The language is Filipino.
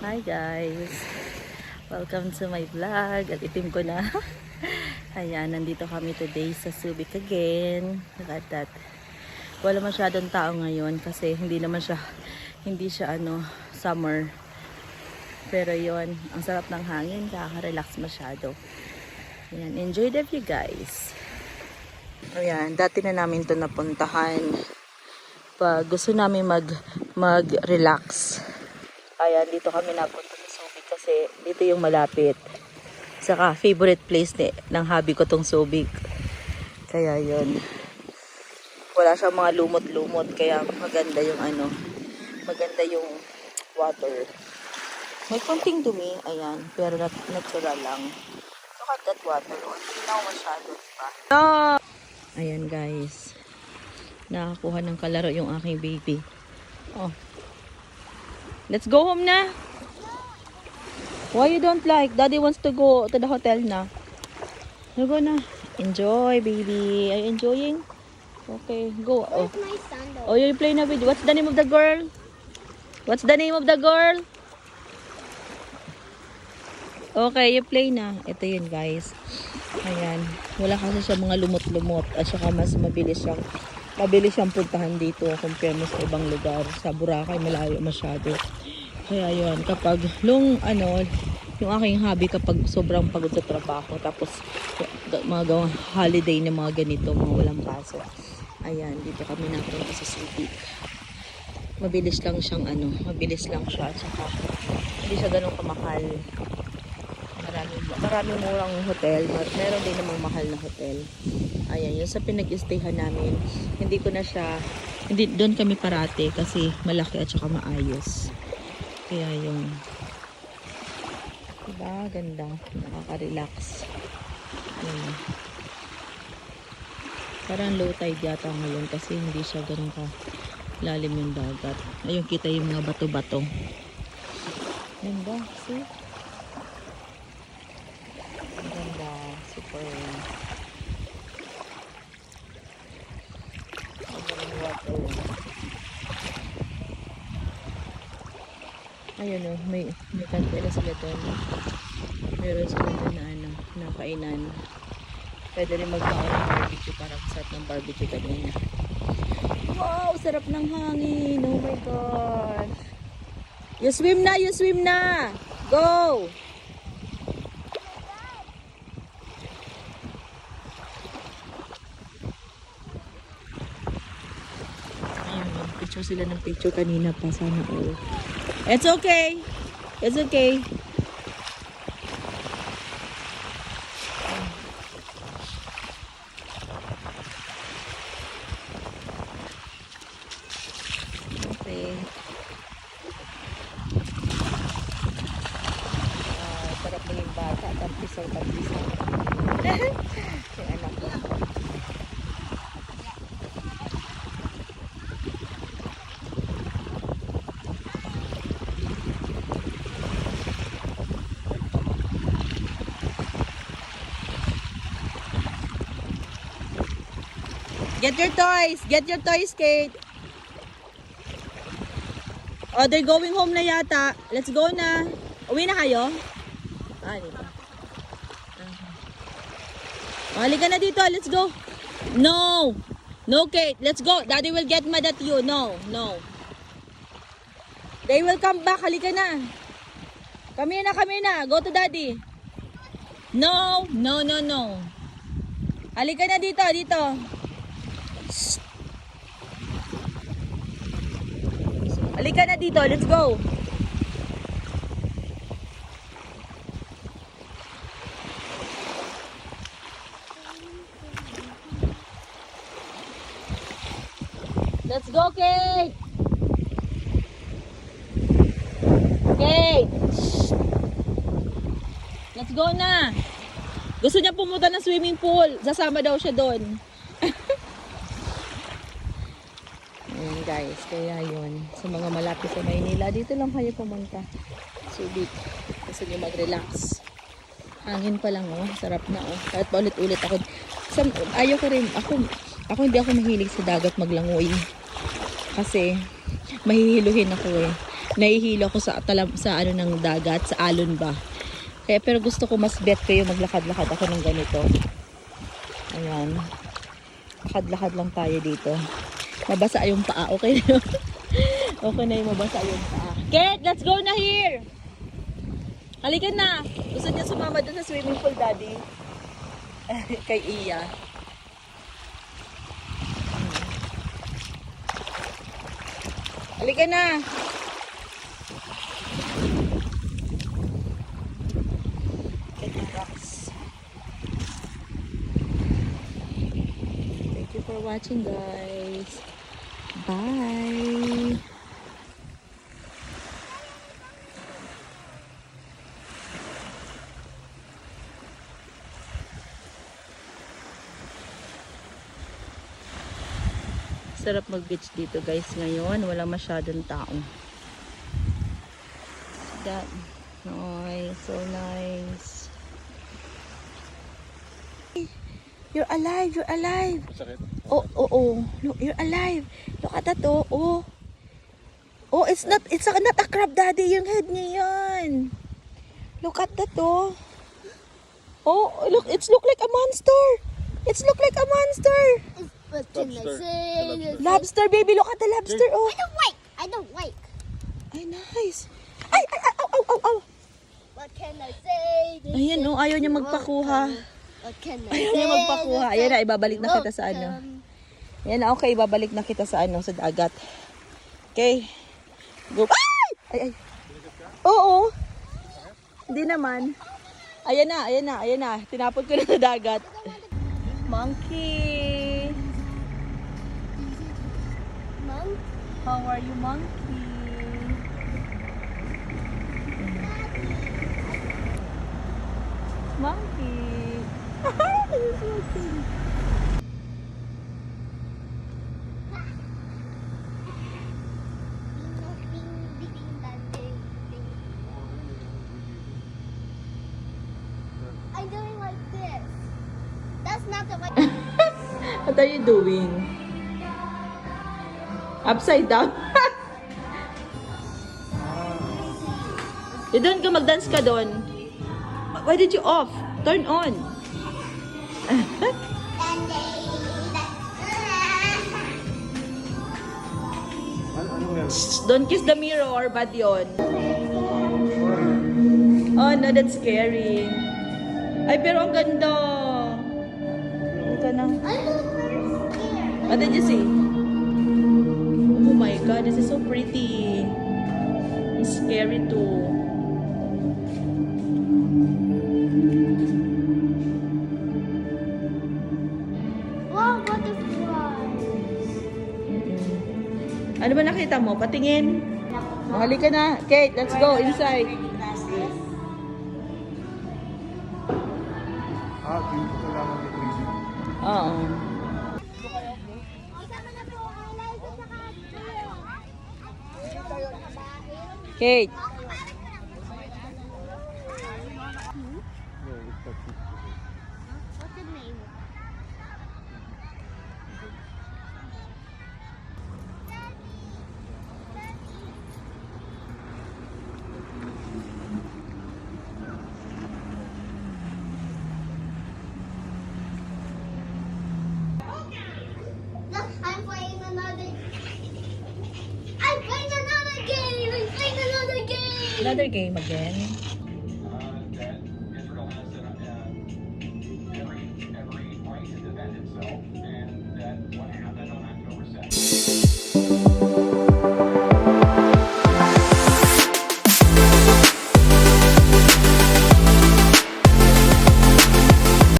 Hi guys! Welcome to my vlog. At itim ko na. Ayan, nandito kami today sa Subic again. Look at that. Wala masyadong tao ngayon kasi hindi naman siya, hindi siya ano, summer. Pero yon ang sarap ng hangin, nakaka-relax masyado. Ayan, enjoy the view guys. Ayan, dati na namin to napuntahan. Pag gusto namin mag, mag-relax. Ayan, dito kami napunta sa Subic kasi dito yung malapit. Saka favorite place ni, ng hobby ko tong Subic. Kaya yon Wala siyang mga lumot-lumot kaya maganda yung ano, maganda yung water. May konting dumi, ayan, pero nat natural lang. Look at that water, oh. Hindi na masyado, diba? Ayan guys, nakakuha ng kalaro yung aking baby. Oh, Let's go home na. Why you don't like? Daddy wants to go to the hotel na. You go na. Enjoy, baby. Are you enjoying? Okay, go. Oh, Where's my sandal? oh you play na with. What's the name of the girl? What's the name of the girl? Okay, you play na. Ito yun, guys. Ayan. Wala kasi siya mga lumot-lumot. At saka mas mabilis siyang mabilis siyang puntahan dito compare mo sa ibang lugar. Sa Boracay, malayo masyado. Kaya yun, kapag nung ano, yung aking hobby kapag sobrang pagod sa trabaho, tapos mga gawang holiday na mga ganito, mga walang pasok. Ayan, dito kami napunta sa Subic. Mabilis lang siyang ano, mabilis lang siya. At saka, hindi siya ganun kamahal. Marami, marami murang hotel. Meron din namang mahal na hotel. Ayan, yun sa pinag-stayhan namin. Hindi ko na siya, hindi, doon kami parate kasi malaki at saka maayos. Kaya yung, diba, ganda. Nakaka-relax. Ayan. Parang low tide yata ngayon kasi hindi siya ganun ka lalim yung dagat. Ayun, kita yung mga bato-bato. Ganda, see? Ang ganda. Super. Ang ganda ng water. Ayun o, may, may kantela sila doon. Meron sila doon na ano, na kainan. Pwede rin magkaon ng barbecue para sarap ng barbecue kanina. Wow, sarap ng hangin. Oh my God. You swim na, you swim na. Go! Ayun, picture sila ng picture kanina pa. Sana all. It's okay. It's okay. Get your toys! Get your toys, Kate! Oh, they're going home na yata. Let's go na. Uwi na kayo? Ah, dito. Uh ka na dito. Let's go. No! No, Kate. Let's go. Daddy will get mad at you. No, no. They will come back. Halika na. Here na, here na. Go to daddy. No, no, no, no. Halika na dito, dito. Halika na dito, let's go. Let's go, Kate. Kate. Let's go na. Gusto niya pumunta ng swimming pool. Sasama daw siya doon. Ayan guys, kaya yun. Sa mga malapit sa Maynila, dito lang kayo pumunta. Subic. Gusto niyo mag-relax. Hangin pa lang oh, sarap na oh. Kahit paulit-ulit ako. Sa, ayaw ko rin, ako, ako hindi ako mahilig sa dagat maglangoy. Kasi, mahihiluhin ako eh. nahihilo ako sa, talam, sa ano ng dagat, sa alon ba. Kaya pero gusto ko mas bet kayo maglakad-lakad ako ng ganito. Ayan. Lakad-lakad lang tayo dito. Mabasa yung paa. Okay na yun. okay na yung mabasa yung paa. Kate, let's go na here! Halika na! Gusto niya sumama dun sa swimming pool, daddy. Kay Iya. Halika na! Thank you for watching, guys. Bye! Sarap mag-beach dito guys ngayon. Wala masyadong tao. That nice, so nice. You're alive, you're alive. Oh, oh, oh. Look, you're alive. Look at that, oh. Oh, oh it's not, it's a, not a crab daddy. Yung head niya yan. Look at that, oh. Oh, look, it's look like a monster. It's look like a monster. What can I say? Lobster, baby. Look at the lobster, oh. I don't like. I don't like. Ay, nice. Ay, ay, ay, ow, ow, ow, ow. What can I say? Ayan, no, ayaw niya magpakuha. What can I Ayaw niya magpakuha. Ayan na, ibabalik na kita sa ano. Ayan na, okay, ibabalik na kita sa ano, sa dagat. Okay. Go. Ay! Ay, ay. Oo. Hindi naman. Ayan na, ayan na, ayan na. Tinapon ko na sa dagat. Monkey. How are you? Monkey. This is so cute. I'm doing like this. That's not the way. What are you doing? Upside down? eh, doon ka mag-dance ka doon. Why did you off? Turn on. Don't kiss the mirror, bad yun. Oh no, that's scary. Ay, pero ang ganda. Ito na. What did you see? Oh my god, this is so pretty. It's scary too. Wow, butterflies. Ano ba nakita mo? Patingin. Oh, halika na. Kate, let's go inside. Oo. Kate. What's the name? Look, I'm playing another. I'm playing another game. I'm playing another game. Another game again.